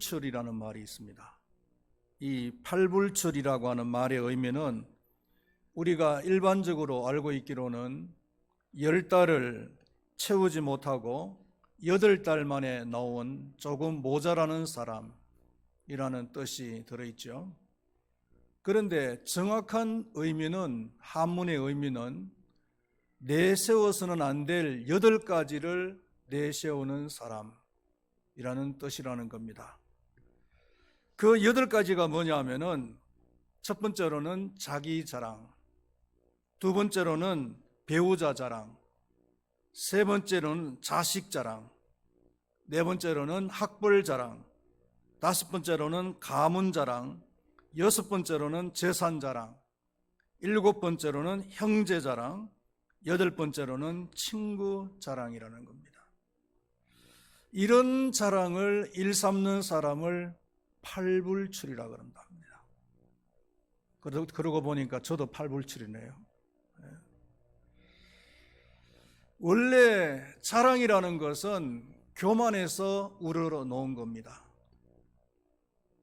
팔불출이라는 말이 있습니다. 이 팔불출이라고 하는 말의 의미는 우리가 일반적으로 알고 있기로는 열 달을 채우지 못하고 여덟 달 만에 나온 조금 모자라는 사람이라는 뜻이 들어있죠. 그런데 정확한 의미는 한문의 의미는 내세워서는 안 될 여덟 가지를 내세우는 사람이라는 뜻이라는 겁니다. 그 여덟 가지가 뭐냐 하면은 첫 번째로는 자기 자랑, 두 번째로는 배우자 자랑, 세 번째로는 자식 자랑, 네 번째로는 학벌 자랑, 다섯 번째로는 가문 자랑, 여섯 번째로는 재산 자랑, 일곱 번째로는 형제 자랑, 여덟 번째로는 친구 자랑이라는 겁니다. 이런 자랑을 일삼는 사람을 팔불출이라 그런다 합니다. 그러- 그러고 보니까 저도 팔불출이네요. 예. 원래 자랑이라는 것은 교만에서 우러러 놓은 겁니다.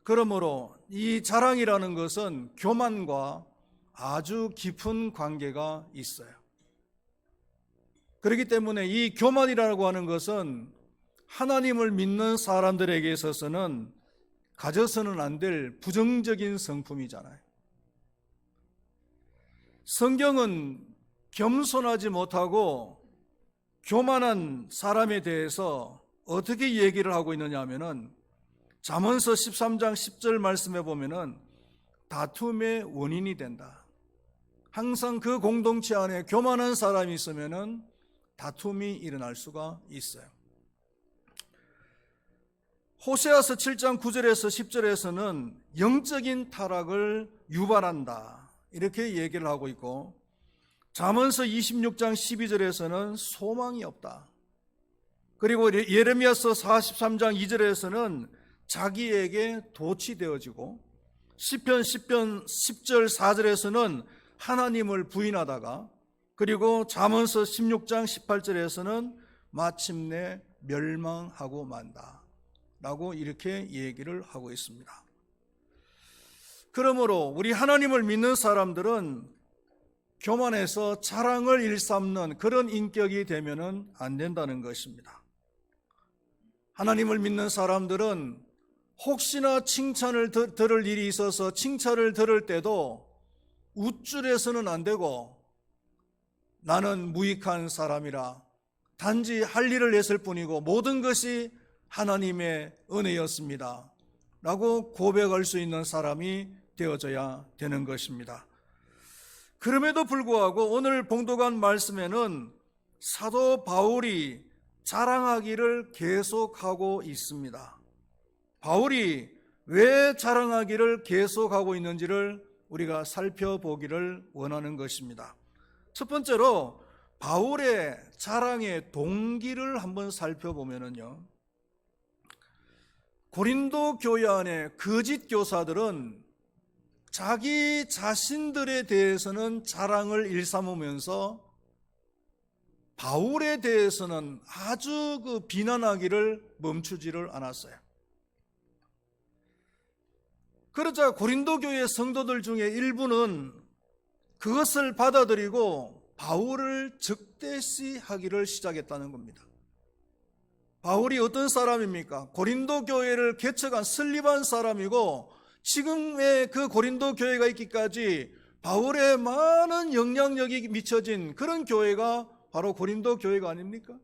그러므로 이 자랑이라는 것은 교만과 아주 깊은 관계가 있어요. 그렇기 때문에 이 교만이라고 하는 것은 하나님을 믿는 사람들에게 있어서는 가져서는 안 될 부정적인 성품이잖아요. 성경은 겸손하지 못하고 교만한 사람에 대해서 어떻게 얘기를 하고 있느냐 하면은 잠언서 13장 10절 말씀에 보면은 다툼의 원인이 된다. 항상 그 공동체 안에 교만한 사람이 있으면은 다툼이 일어날 수가 있어요. 호세아서 7장 9절에서 10절에서는 영적인 타락을 유발한다. 이렇게 얘기를 하고 있고 잠언서 26장 12절에서는 소망이 없다. 그리고 예레미야서 43장 2절에서는 자기에게 도취되어지고 시편 10편 10절 4절에서는 하나님을 부인하다가 그리고 잠언서 16장 18절에서는 마침내 멸망하고 만다. 라고 이렇게 얘기를 하고 있습니다. 그러므로 우리 하나님을 믿는 사람들은 교만해서 자랑을 일삼는 그런 인격이 되면은 안 된다는 것입니다. 하나님을 믿는 사람들은 혹시나 칭찬을 들- 들을 일이 있어서 칭찬을 들을 때도 우쭐해서는 안 되고 나는 무익한 사람이라 단지 할 일을 했을 뿐이고 모든 것이 하나님의 은혜였습니다. 라고 고백할 수 있는 사람이 되어져야 되는 것입니다. 그럼에도 불구하고 오늘 봉독한 말씀에는 사도 바울이 자랑하기를 계속하고 있습니다. 바울이 왜 자랑하기를 계속하고 있는지를 우리가 살펴보기를 원하는 것입니다. 첫 번째로 바울의 자랑의 동기를 한번 살펴보면은요. 고린도 교회 안에 거짓 교사들은 자기 자신들에 대해서는 자랑을 일삼으면서 바울에 대해서는 아주 그 비난하기를 멈추지를 않았어요. 그러자 고린도 교회 성도들 중에 일부는 그것을 받아들이고 바울을 적대시하기를 시작했다는 겁니다. 바울이 어떤 사람입니까? 고린도 교회를 개척한 설립한 사람이고 지금의 그 고린도 교회가 있기까지 바울의 많은 영향력이 미쳐진 그런 교회가 바로 고린도 교회가 아닙니까?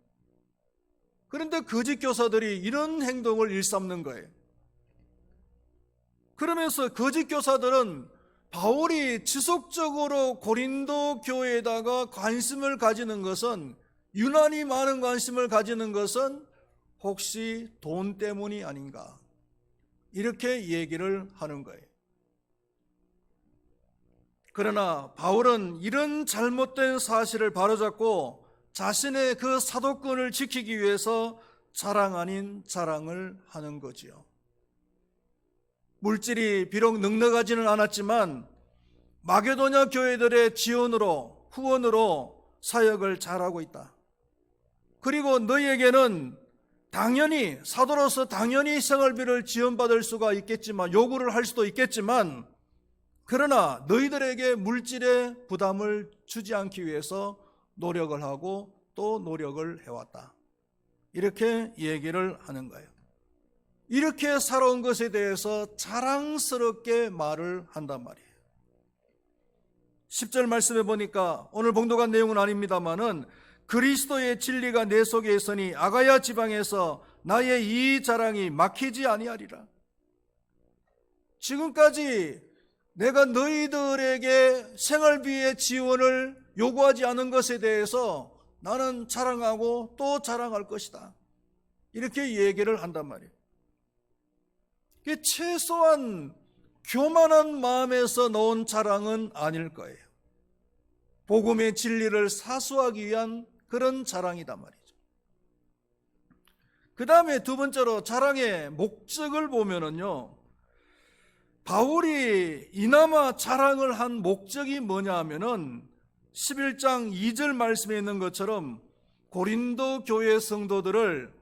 그런데 거짓 교사들이 이런 행동을 일삼는 거예요. 그러면서 거짓 교사들은 바울이 지속적으로 고린도 교회에다가 관심을 가지는 것은 유난히 많은 관심을 가지는 것은 혹시 돈 때문이 아닌가? 이렇게 얘기를 하는 거예요. 그러나 바울은 이런 잘못된 사실을 바로잡고 자신의 그 사도권을 지키기 위해서 자랑 아닌 자랑을 하는 거지요. 물질이 비록 넉넉하지는 않았지만 마게도냐 교회들의 지원으로 후원으로 사역을 잘하고 있다. 그리고 너희에게는 당연히 사도로서 당연히 생활비를 지원받을 수가 있겠지만 요구를 할 수도 있겠지만 그러나 너희들에게 물질의 부담을 주지 않기 위해서 노력을 하고 또 노력을 해왔다. 이렇게 얘기를 하는 거예요. 이렇게 살아온 것에 대해서 자랑스럽게 말을 한단 말이에요. 10절 말씀해 보니까 오늘 봉독한 내용은 아닙니다만은 그리스도의 진리가 내 속에 있으니 아가야 지방에서 나의 이 자랑이 막히지 아니하리라. 지금까지 내가 너희들에게 생활비의 지원을 요구하지 않은 것에 대해서 나는 자랑하고 또 자랑할 것이다. 이렇게 얘기를 한단 말이에요. 이게 최소한 교만한 마음에서 나온 자랑은 아닐 거예요. 복음의 진리를 사수하기 위한 그런 자랑이단 말이죠. 그 다음에 두 번째로 자랑의 목적을 보면은요, 바울이 이나마 자랑을 한 목적이 뭐냐 하면은 11장 2절 말씀에 있는 것처럼 고린도 교회 성도들을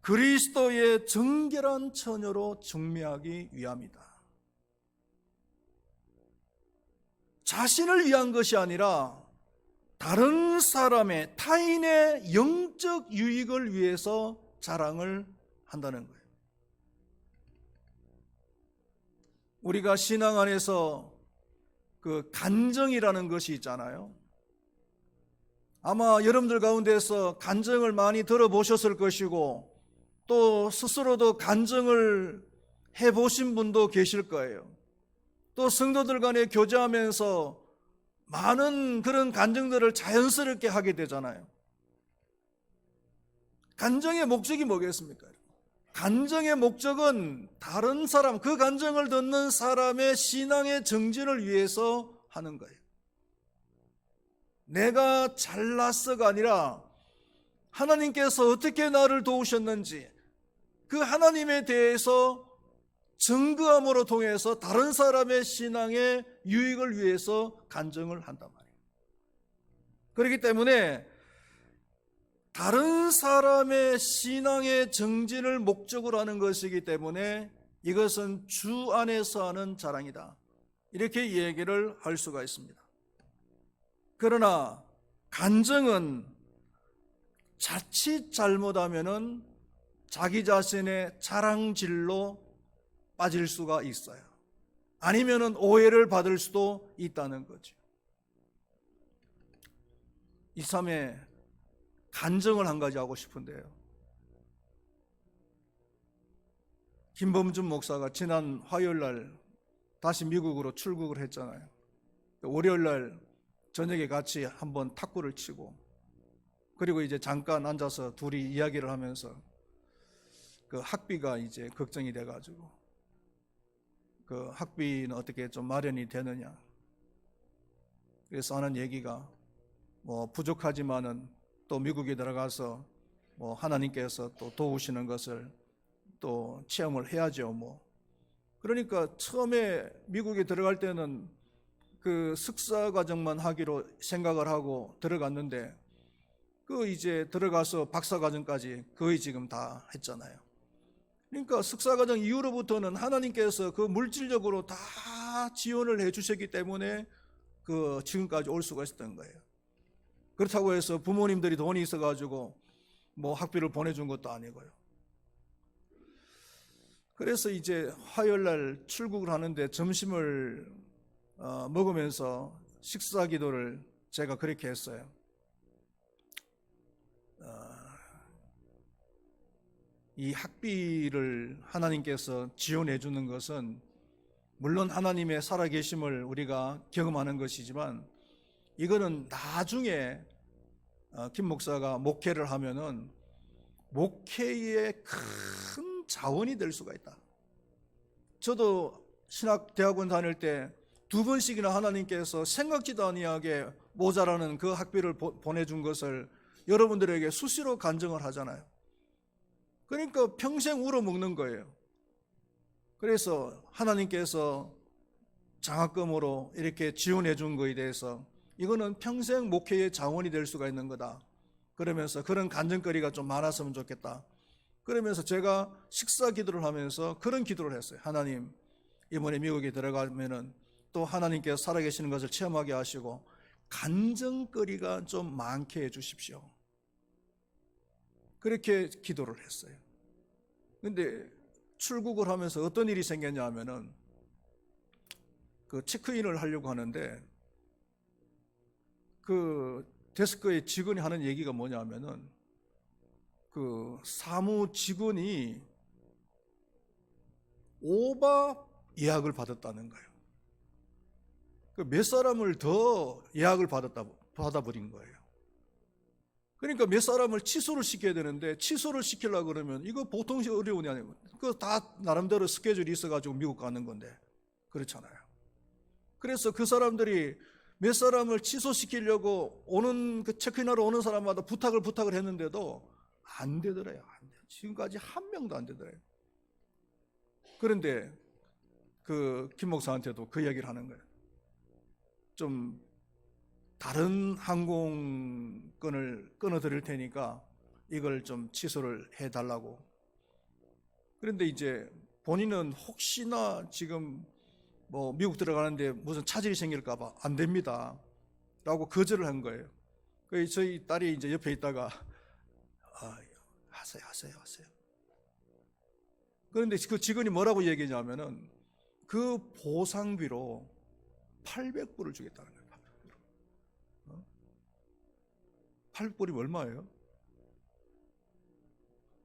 그리스도의 정결한 처녀로 증명하기 위함이다. 자신을 위한 것이 아니라 다른 사람의 타인의 영적 유익을 위해서 자랑을 한다는 거예요. 우리가 신앙 안에서 그 간정이라는 것이 있잖아요. 아마 여러분들 가운데서 간정을 많이 들어보셨을 것이고 또 스스로도 간정을 해보신 분도 계실 거예요. 또 성도들 간에 교제하면서 많은 그런 간증들을 자연스럽게 하게 되잖아요. 간정의 목적이 뭐겠습니까? 간정의 목적은 다른 사람, 그 간정을 듣는 사람의 신앙의 정진을 위해서 하는 거예요. 내가 잘났어가 아니라 하나님께서 어떻게 나를 도우셨는지 그 하나님에 대해서 증거함으로 통해서 다른 사람의 신앙의 유익을 위해서 간증을 한단 말이에요. 그렇기 때문에 다른 사람의 신앙의 정진을 목적으로 하는 것이기 때문에 이것은 주 안에서 하는 자랑이다. 이렇게 얘기를 할 수가 있습니다. 그러나 간증은 자칫 잘못하면은 자기 자신의 자랑질로 빠질 수가 있어요. 아니면은 오해를 받을 수도 있다는 거죠. 이 삶에 간증을 한 가지 하고 싶은데요. 김범준 목사가 지난 화요일 날 다시 미국으로 출국을 했잖아요. 월요일 날 저녁에 같이 한번 탁구를 치고 그리고 이제 잠깐 앉아서 둘이 이야기를 하면서 그 학비가 이제 걱정이 돼 가지고 그 학비는 어떻게 좀 마련이 되느냐. 그래서 하는 얘기가 뭐 부족하지만은 또 미국에 들어가서 뭐 하나님께서 또 도우시는 것을 또 체험을 해야죠, 뭐. 그러니까 처음에 미국에 들어갈 때는 그 석사 과정만 하기로 생각을 하고 들어갔는데 그 이제 들어가서 박사 과정까지 거의 지금 다 했잖아요. 그러니까 석사 과정 이후로부터는 하나님께서 그 물질적으로 다 지원을 해 주셨기 때문에 그 지금까지 올 수가 있었던 거예요. 그렇다고 해서 부모님들이 돈이 있어 가지고 뭐 학비를 보내 준 것도 아니고요. 그래서 이제 화요일 날 출국을 하는데 점심을 어, 먹으면서 식사 기도를 제가 그렇게 했어요. 이 학비를 하나님께서 지원해 주는 것은 물론 하나님의 살아계심을 우리가 경험하는 것이지만 이거는 나중에 어, 김 목사가 목회를 하면은 목회의 큰 자원이 될 수가 있다. 저도 신학 대학원 다닐 때 두 번씩이나 하나님께서 생각지도 아니하게 모자라는 그 학비를 보, 보내준 것을 여러분들에게 수시로 간증을 하잖아요. 그러니까 평생 울어먹는 거예요. 그래서 하나님께서 장학금으로 이렇게 지원해 준 거에 대해서 이거는 평생 목회의 자원이 될 수가 있는 거다. 그러면서 그런 간증거리가 좀 많았으면 좋겠다. 그러면서 제가 식사 기도를 하면서 그런 기도를 했어요. 하나님, 이번에 미국에 들어가면은 또 하나님께서 살아계시는 것을 체험하게 하시고 간증거리가 좀 많게 해 주십시오. 그렇게 기도를 했어요. 근데 출국을 하면서 어떤 일이 생겼냐 하면은 그 체크인을 하려고 하는데 그 데스크의 직원이 하는 얘기가 뭐냐 하면은 그 사무 직원이 오바 예약을 받았다는 거예요. 그 몇 사람을 더 예약을 받았다 받아버린 거예요. 그러니까 몇 사람을 취소를 시켜야 되는데 취소를 시키려 그러면 이거 보통 어려운 게 아니고 그다 나름대로 스케줄이 있어가지고 미국 가는 건데 그렇잖아요. 그래서 그 사람들이 몇 사람을 취소시키려고 오는 그 체크인하러 오는 사람마다 부탁을 부탁을 했는데도 안 되더래요. 안 돼요. 지금까지 한 명도 안 되더래요. 그런데 그 김 목사한테도 그 이야기를 하는 거예요. 좀 다른 항공권을 끊어드릴 테니까 이걸 좀 취소를 해달라고. 그런데 이제 본인은 혹시나 지금 뭐 미국 들어가는데 무슨 차질이 생길까봐 안 됩니다. 라고 거절을 한 거예요. 그래서 저희 딸이 이제 옆에 있다가 아, 하세요, 하세요, 하세요. 그런데 그 직원이 뭐라고 얘기했냐면은 그 보상비로 800불을 주겠다는 거예요. 800불이 얼마예요?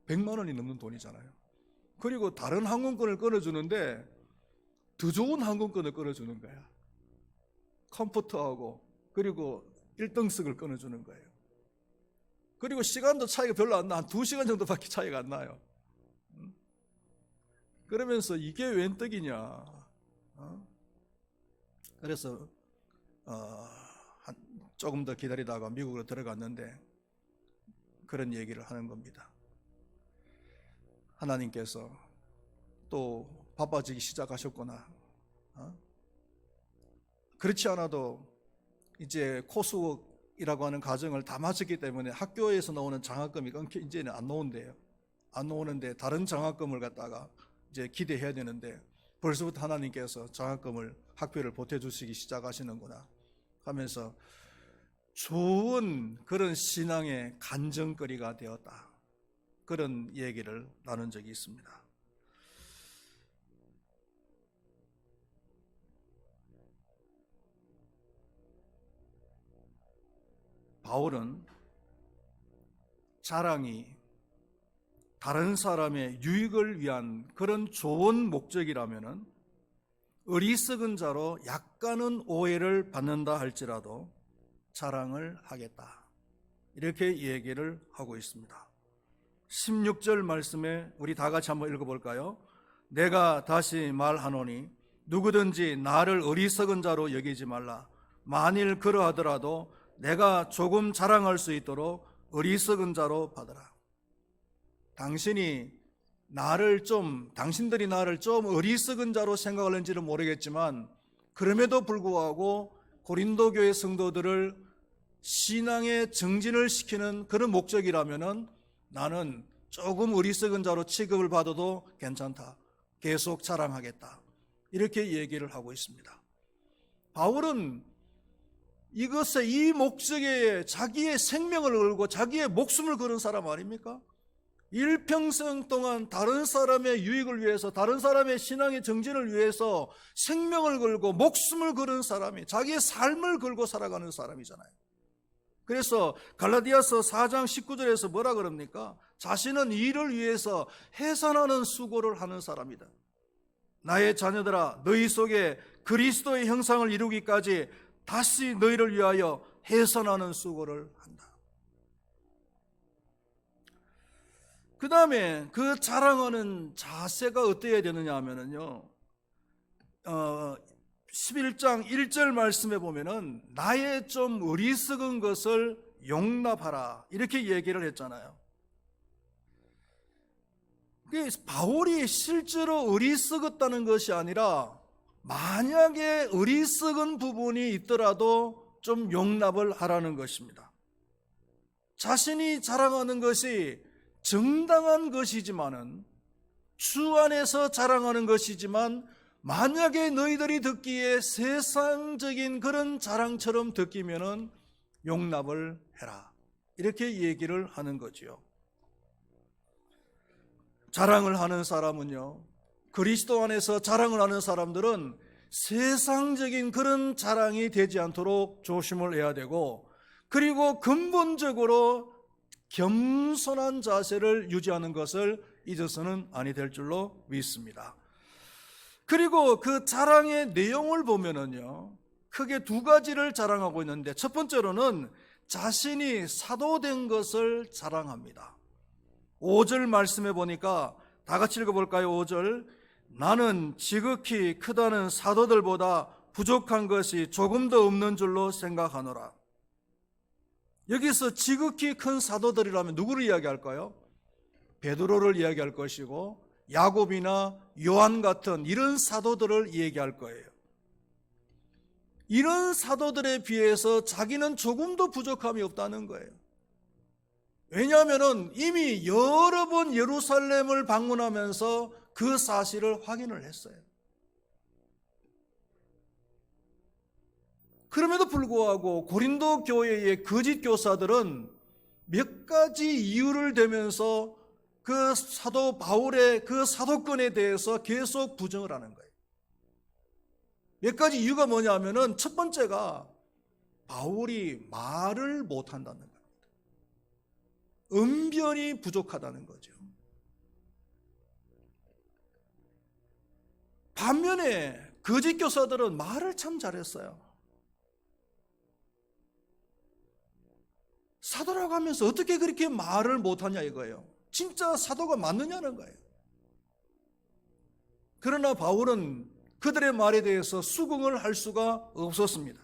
100만 원이 넘는 돈이잖아요. 그리고 다른 항공권을 끊어주는데 더 좋은 항공권을 끊어주는 거야. 컴포트하고 그리고 1등석을 끊어주는 거예요. 그리고 시간도 차이가 별로 안 나. 한 2시간 정도밖에 차이가 안 나요. 음? 그러면서 이게 웬 떡이냐. 어? 그래서 어, 한, 조금 더 기다리다가 미국으로 들어갔는데 그런 얘기를 하는 겁니다. 하나님께서 또 바빠지기 시작하셨구나. 어? 그렇지 않아도 이제 코스웍이라고 하는 과정을 다 마쳤기 때문에 학교에서 나오는 장학금이 이제는 안 나온대요. 안 나오는데 다른 장학금을 갖다가 이제 기대해야 되는데 벌써부터 하나님께서 장학금을 학비를 보태주시기 시작하시는구나 하면서 좋은 그런 신앙의 간증거리가 되었다. 그런 얘기를 나눈 적이 있습니다. 바울은 자랑이 다른 사람의 유익을 위한 그런 좋은 목적이라면은 어리석은 자로 약간은 오해를 받는다 할지라도 자랑을 하겠다. 이렇게 얘기를 하고 있습니다. 16절 말씀에 우리 다 같이 한번 읽어볼까요? 내가 다시 말하노니 누구든지 나를 어리석은 자로 여기지 말라. 만일 그러하더라도 내가 조금 자랑할 수 있도록 어리석은 자로 받아라. 당신이 나를 좀, 당신들이 나를 좀 어리석은 자로 생각하는지는 모르겠지만, 그럼에도 불구하고 고린도 교회 성도들을 신앙의 정진을 시키는 그런 목적이라면은 나는 조금 어리석은 자로 취급을 받아도 괜찮다. 계속 자랑하겠다. 이렇게 얘기를 하고 있습니다. 바울은 이것에 이 목적에 자기의 생명을 걸고 자기의 목숨을 거는 사람 아닙니까? 일평생 동안 다른 사람의 유익을 위해서 다른 사람의 신앙의 정진을 위해서 생명을 걸고 목숨을 거는 사람이 자기의 삶을 걸고 살아가는 사람이잖아요. 그래서 갈라디아서 4장 19절에서 뭐라 그럽니까? 자신은 이를 위해서 해산하는 수고를 하는 사람이다. 나의 자녀들아 너희 속에 그리스도의 형상을 이루기까지 다시 너희를 위하여 해산하는 수고를 한다. 그 다음에 그 자랑하는 자세가 어떠해야 되느냐 하면은요, 어, 11장 1절 말씀에 보면은 나의 좀 어리석은 것을 용납하라. 이렇게 얘기를 했잖아요. 바울이 실제로 어리석었다는 것이 아니라 만약에 어리석은 부분이 있더라도 좀 용납을 하라는 것입니다. 자신이 자랑하는 것이 정당한 것이지만은 주 안에서 자랑하는 것이지만 만약에 너희들이 듣기에 세상적인 그런 자랑처럼 듣기면은 용납을 해라. 이렇게 얘기를 하는 거지요. 자랑을 하는 사람은요. 그리스도 안에서 자랑을 하는 사람들은 세상적인 그런 자랑이 되지 않도록 조심을 해야 되고 그리고 근본적으로 겸손한 자세를 유지하는 것을 잊어서는 아니 될 줄로 믿습니다. 그리고 그 자랑의 내용을 보면은요, 크게 두 가지를 자랑하고 있는데, 첫 번째로는 자신이 사도된 것을 자랑합니다. 5절 말씀해 보니까 다 같이 읽어볼까요? 5절. 나는 지극히 크다는 사도들보다 부족한 것이 조금 더 없는 줄로 생각하노라. 여기서 지극히 큰 사도들이라면 누구를 이야기할까요? 베드로를 이야기할 것이고 야곱이나 요한 같은 이런 사도들을 얘기할 거예요. 이런 사도들에 비해서 자기는 조금도 부족함이 없다는 거예요. 왜냐하면 이미 여러 번 예루살렘을 방문하면서 그 사실을 확인을 했어요. 그럼에도 불구하고 고린도 교회의 거짓 교사들은 몇 가지 이유를 대면서 그 사도 바울의 그 사도권에 대해서 계속 부정을 하는 거예요. 몇 가지 이유가 뭐냐면은 첫 번째가 바울이 말을 못 한다는 겁니다. 은변이 부족하다는 거죠. 반면에 거짓 교사들은 말을 참 잘했어요. 사도라고 하면서 어떻게 그렇게 말을 못하냐 이거예요. 진짜 사도가 맞느냐는 거예요. 그러나 바울은 그들의 말에 대해서 수긍을 할 수가 없었습니다.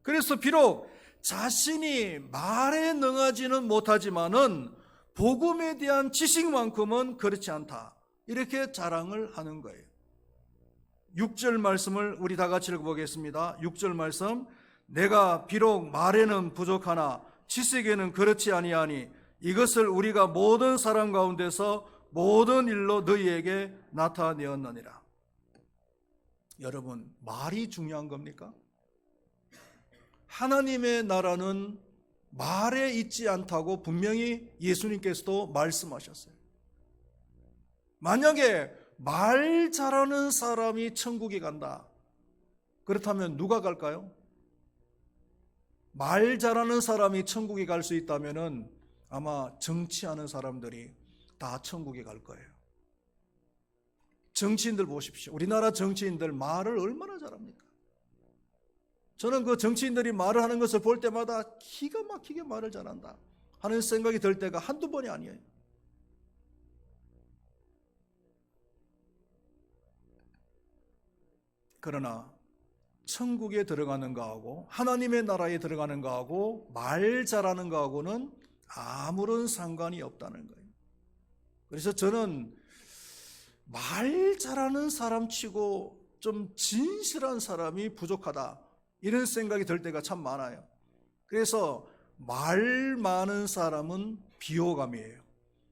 그래서 비록 자신이 말에 능하지는 못하지만은 복음에 대한 지식만큼은 그렇지 않다. 이렇게 자랑을 하는 거예요. 6절 말씀을 우리 다 같이 읽어보겠습니다. 6절 말씀. 내가 비록 말에는 부족하나 지식에는 그렇지 아니하니 이것을 우리가 모든 사람 가운데서 모든 일로 너희에게 나타내었느니라. 여러분, 말이 중요한 겁니까? 하나님의 나라는 말에 있지 않다고 분명히 예수님께서도 말씀하셨어요. 만약에 말 잘하는 사람이 천국에 간다. 그렇다면 누가 갈까요? 말 잘하는 사람이 천국에 갈 수 있다면은 아마 정치하는 사람들이 다 천국에 갈 거예요. 정치인들 보십시오. 우리나라 정치인들 말을 얼마나 잘합니까? 저는 그 정치인들이 말을 하는 것을 볼 때마다 기가 막히게 말을 잘한다 하는 생각이 들 때가 한두 번이 아니에요. 그러나 천국에 들어가는 거하고 하나님의 나라에 들어가는 거하고 말 잘하는 거하고는 아무런 상관이 없다는 거예요. 그래서 저는 말 잘하는 사람 치고 좀 진실한 사람이 부족하다. 이런 생각이 들 때가 참 많아요. 그래서 말 많은 사람은 비호감이에요.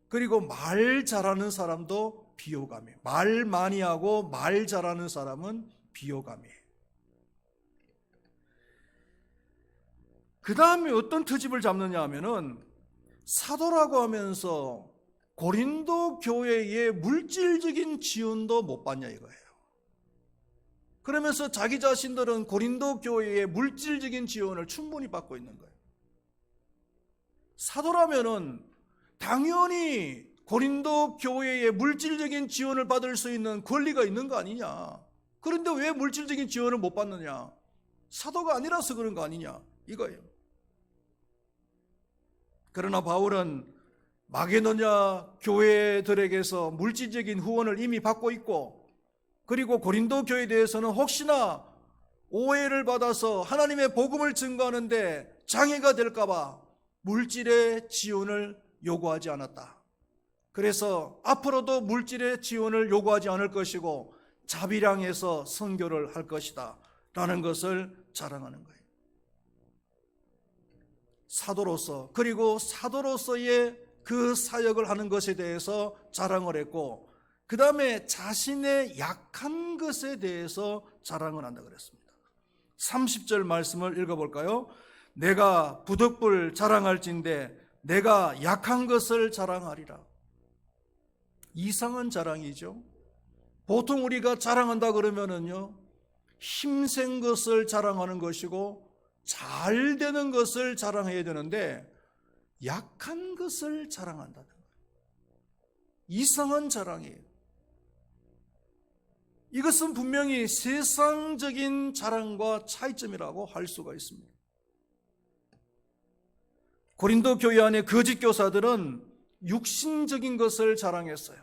그리고 말 잘하는 사람도 비호감이에요. 말 많이 하고 말 잘하는 사람은 비호감이에요. 그 다음에 어떤 트집을 잡느냐 하면은 사도라고 하면서 고린도 교회의 물질적인 지원도 못 받냐 이거예요. 그러면서 자기 자신들은 고린도 교회의 물질적인 지원을 충분히 받고 있는 거예요. 사도라면은 당연히 고린도 교회의 물질적인 지원을 받을 수 있는 권리가 있는 거 아니냐. 그런데 왜 물질적인 지원을 못 받느냐? 사도가 아니라서 그런 거 아니냐? 이거예요. 그러나 바울은 마게도냐 교회들에게서 물질적인 후원을 이미 받고 있고 그리고 고린도 교회에 대해서는 혹시나 오해를 받아서 하나님의 복음을 증거하는데 장애가 될까봐 물질의 지원을 요구하지 않았다. 그래서 앞으로도 물질의 지원을 요구하지 않을 것이고 자비량에서 선교를 할 것이다. 라는 것을 자랑하는 거예요. 사도로서 그리고 사도로서의 그 사역을 하는 것에 대해서 자랑을 했고 그 다음에 자신의 약한 것에 대해서 자랑을 한다 그랬습니다. 30절 말씀을 읽어볼까요? 내가 부득불 자랑할진대 내가 약한 것을 자랑하리라. 이상한 자랑이죠. 보통 우리가 자랑한다 그러면은요, 힘센 것을 자랑하는 것이고, 잘 되는 것을 자랑해야 되는데, 약한 것을 자랑한다는 거예요. 이상한 자랑이에요. 이것은 분명히 세상적인 자랑과 차이점이라고 할 수가 있습니다. 고린도 교회 안에 거짓 교사들은 육신적인 것을 자랑했어요.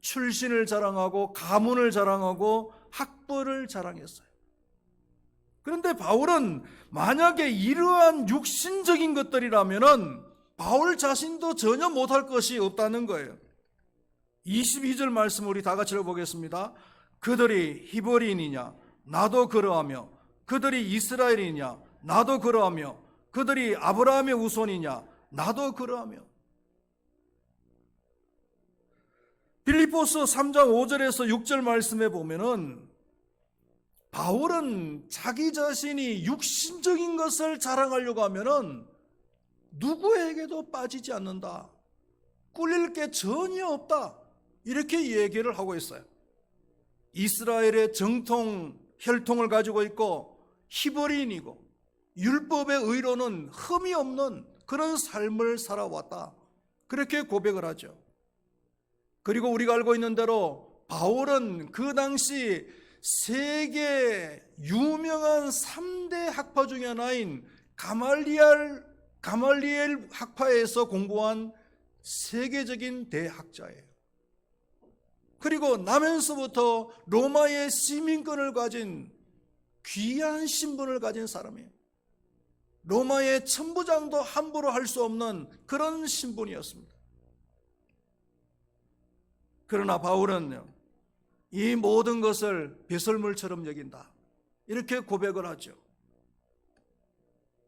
출신을 자랑하고 가문을 자랑하고 학벌을 자랑했어요. 그런데 바울은 만약에 이러한 육신적인 것들이라면은 바울 자신도 전혀 못할 것이 없다는 거예요. 22절 말씀 우리 다 같이 읽어보겠습니다. 그들이 히브리인이냐? 나도 그러하며 그들이 이스라엘이냐? 나도 그러하며 그들이 아브라함의 우손이냐? 나도 그러하며 빌리포스 3장 5절에서 6절 말씀에 보면은 바울은 자기 자신이 육신적인 것을 자랑하려고 하면은 누구에게도 빠지지 않는다. 꿀릴 게 전혀 없다. 이렇게 얘기를 하고 있어요. 이스라엘의 정통 혈통을 가지고 있고 히브리인이고 율법의 의로는 흠이 없는 그런 삶을 살아왔다. 그렇게 고백을 하죠. 그리고 우리가 알고 있는 대로 바울은 그 당시 세계 유명한 3대 학파 중에 하나인 가말리엘, 가말리엘 학파에서 공부한 세계적인 대학자예요. 그리고 나면서부터 로마의 시민권을 가진 귀한 신분을 가진 사람이에요. 로마의 천부장도 함부로 할 수 없는 그런 신분이었습니다. 그러나 바울은 이 모든 것을 배설물처럼 여긴다. 이렇게 고백을 하죠.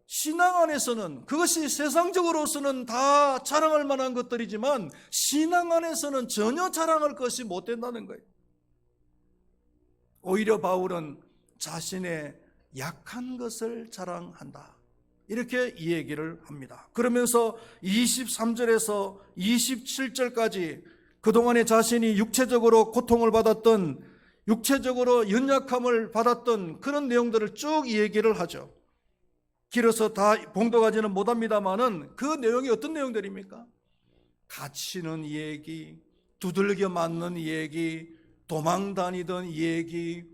신앙 안에서는 그것이 세상적으로서는 다 자랑할 만한 것들이지만 신앙 안에서는 전혀 자랑할 것이 못 된다는 거예요. 오히려 바울은 자신의 약한 것을 자랑한다. 이렇게 이 얘기를 합니다. 그러면서 23절에서 27절까지 그동안에 자신이 육체적으로 고통을 받았던 육체적으로 연약함을 받았던 그런 내용들을 쭉 얘기를 하죠. 길어서 다 봉독하지는 못합니다만은 그 내용이 어떤 내용들입니까? 갇히는 얘기, 두들겨 맞는 얘기, 도망 다니던 얘기,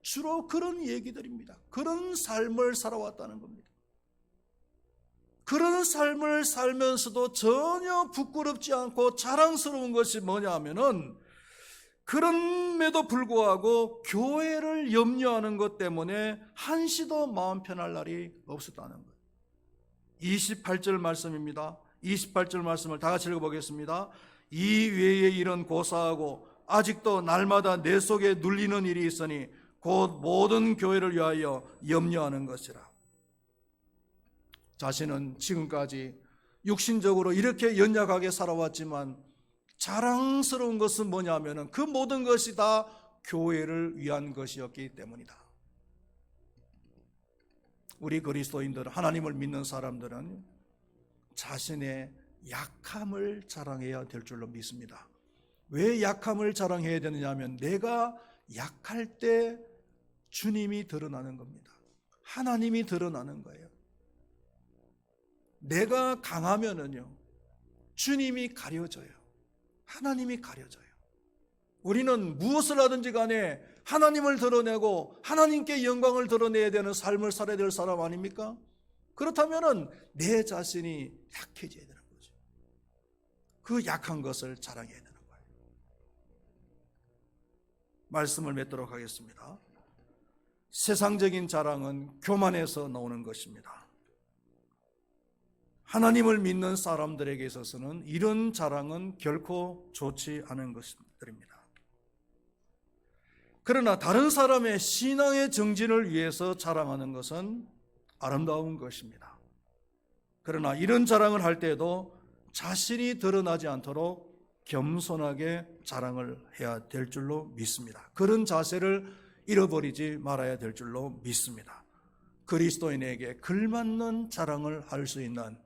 주로 그런 얘기들입니다. 그런 삶을 살아왔다는 겁니다. 그런 삶을 살면서도 전혀 부끄럽지 않고 자랑스러운 것이 뭐냐 하면은 그럼에도 불구하고 교회를 염려하는 것 때문에 한시도 마음 편할 날이 없었다는 거예요. 28절 말씀입니다. 28절 말씀을 다 같이 읽어보겠습니다. 이 외의 일은 고사하고 아직도 날마다 내 속에 눌리는 일이 있으니 곧 모든 교회를 위하여 염려하는 것이라. 자신은 지금까지 육신적으로 이렇게 연약하게 살아왔지만 자랑스러운 것은 뭐냐면은 그 모든 것이 다 교회를 위한 것이었기 때문이다. 우리 그리스도인들, 하나님을 믿는 사람들은 자신의 약함을 자랑해야 될 줄로 믿습니다. 왜 약함을 자랑해야 되느냐 하면 내가 약할 때 주님이 드러나는 겁니다. 하나님이 드러나는 거예요. 내가 강하면은요, 주님이 가려져요. 하나님이 가려져요. 우리는 무엇을 하든지 간에 하나님을 드러내고 하나님께 영광을 드러내야 되는 삶을 살아야 될 사람 아닙니까? 그렇다면은 내 자신이 약해져야 되는 거죠. 그 약한 것을 자랑해야 되는 거예요. 말씀을 맺도록 하겠습니다. 세상적인 자랑은 교만에서 나오는 것입니다. 하나님을 믿는 사람들에게 있어서는 이런 자랑은 결코 좋지 않은 것들입니다. 그러나 다른 사람의 신앙의 정진을 위해서 자랑하는 것은 아름다운 것입니다. 그러나 이런 자랑을 할 때에도 자신이 드러나지 않도록 겸손하게 자랑을 해야 될 줄로 믿습니다. 그런 자세를 잃어버리지 말아야 될 줄로 믿습니다. 그리스도인에게 걸맞는 자랑을 할 수 있는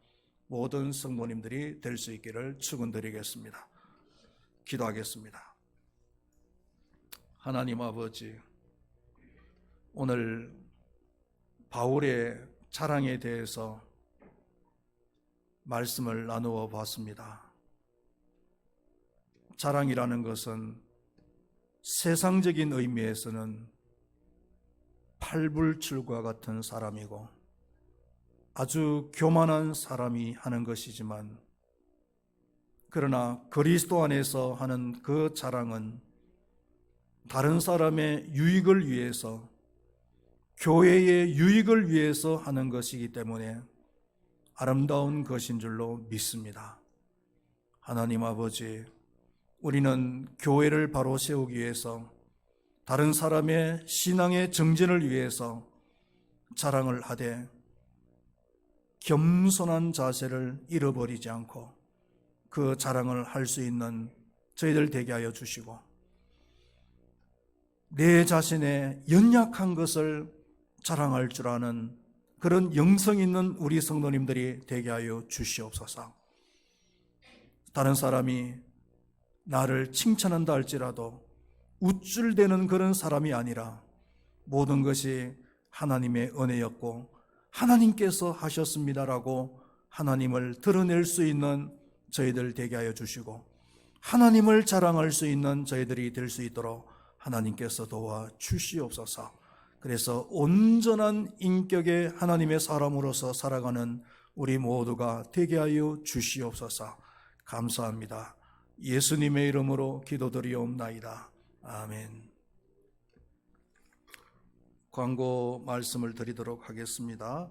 모든 성도님들이 될 수 있기를 축원드리겠습니다. 기도하겠습니다. 하나님 아버지, 오늘 바울의 자랑에 대해서 말씀을 나누어 봤습니다. 자랑이라는 것은 세상적인 의미에서는 팔불출과 같은 사람이고 아주 교만한 사람이 하는 것이지만 그러나 그리스도 안에서 하는 그 자랑은 다른 사람의 유익을 위해서 교회의 유익을 위해서 하는 것이기 때문에 아름다운 것인 줄로 믿습니다. 하나님 아버지, 우리는 교회를 바로 세우기 위해서 다른 사람의 신앙의 정진을 위해서 자랑을 하되 겸손한 자세를 잃어버리지 않고 그 자랑을 할 수 있는 저희들 되게 하여 주시고 내 자신의 연약한 것을 자랑할 줄 아는 그런 영성 있는 우리 성도님들이 되게 하여 주시옵소서. 다른 사람이 나를 칭찬한다 할지라도 우쭐대는 그런 사람이 아니라 모든 것이 하나님의 은혜였고 하나님께서 하셨습니다라고 하나님을 드러낼 수 있는 저희들 되게 하여 주시고 하나님을 자랑할 수 있는 저희들이 될 수 있도록 하나님께서 도와 주시옵소서. 그래서 온전한 인격의 하나님의 사람으로서 살아가는 우리 모두가 되게 하여 주시옵소서. 감사합니다. 예수님의 이름으로 기도드리옵나이다. 아멘. 광고 말씀을 드리도록 하겠습니다.